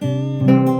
Hindi mo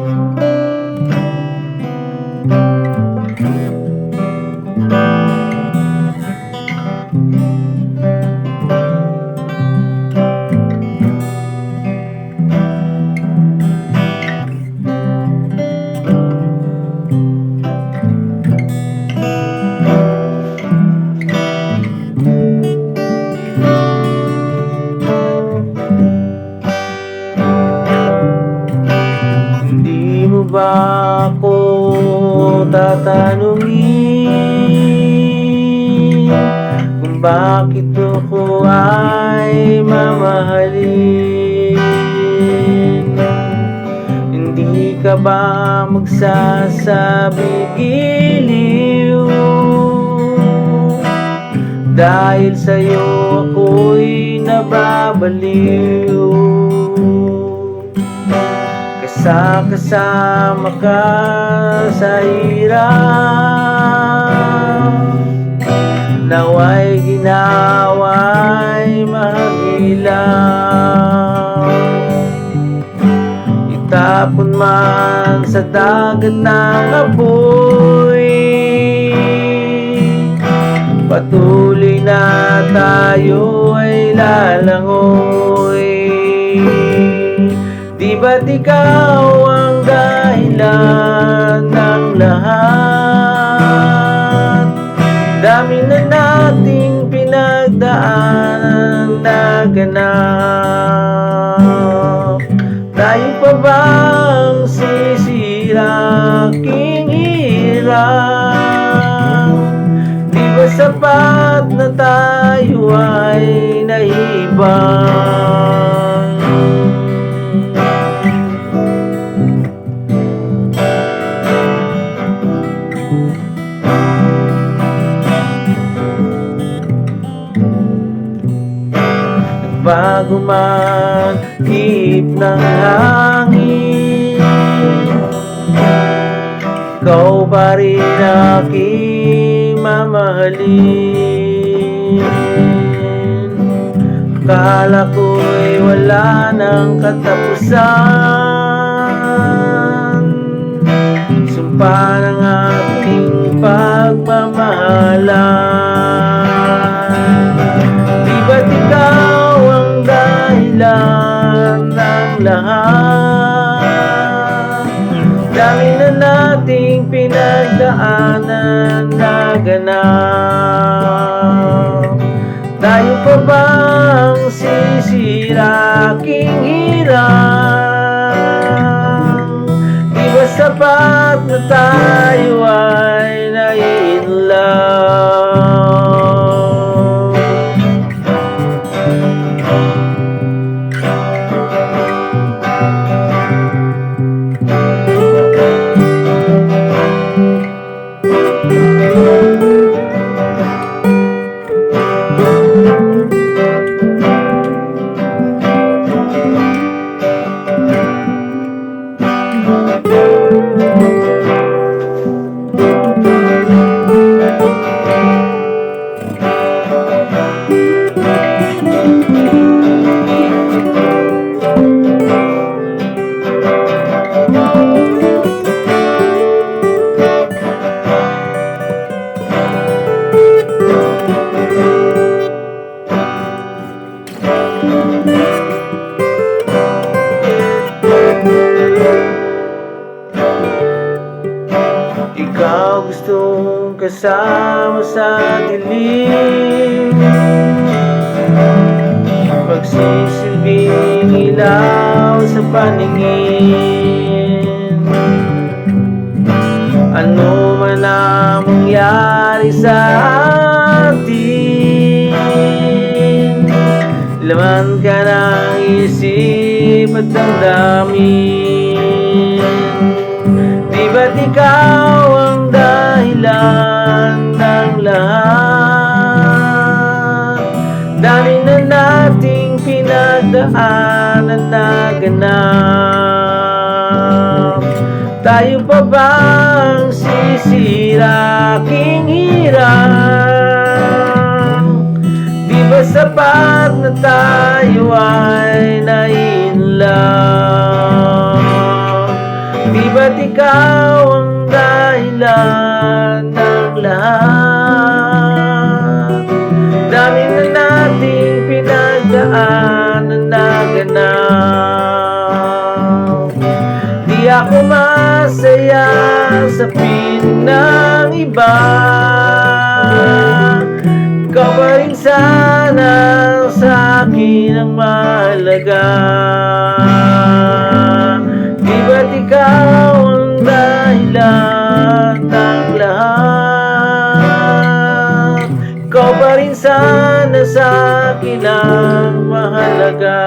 ako tatanungin Kung bakit ako ay mamahalin. Hindi ka ba magsasabi giliw Dahil sa'yo ako'y nababaliw Kasa kasama ka sa hirap Naway ginaway mahagilang Itapon man sa dagat ng apoy Patuloy na tayo ay lalangoy ba't ikaw ang dahilan ng lahat? Dami na nating pinagdaanan na ganap Tayo pa bang sisira aking hirap? Di ba sapat na tayo ay naibang? Bago man hip ng hangin. Ikaw pa rin aking mamahalin Akala ko'y wala ng katapusan. Sumpa dahilan ng lahat? Dami na nating pinagdaanan na ganap Tayo pa bang sisira aking hirap? Di ba sapat na tayo ay Ikaw gustong kasama sa dilim Magsisilbing ilaw sa paningin. Ano man ang mangyari sa atin Laman ka ng isip at damdamin. Di ba't ikaw ang dahilan ng lahat? Dami na nating pinagdaanan na ganap Tayo pa bang sisira aking hirap? Di ba sapat na tayo ay na-in love? ba't ikaw ang dahilan Di ako masaya sa piling ng iba. Ikaw pa rin sana sa akin ang mahalaga. Di ba't ikaw ang dahilan ng lahat? Ikaw pa rin sana sa akin ang mahalaga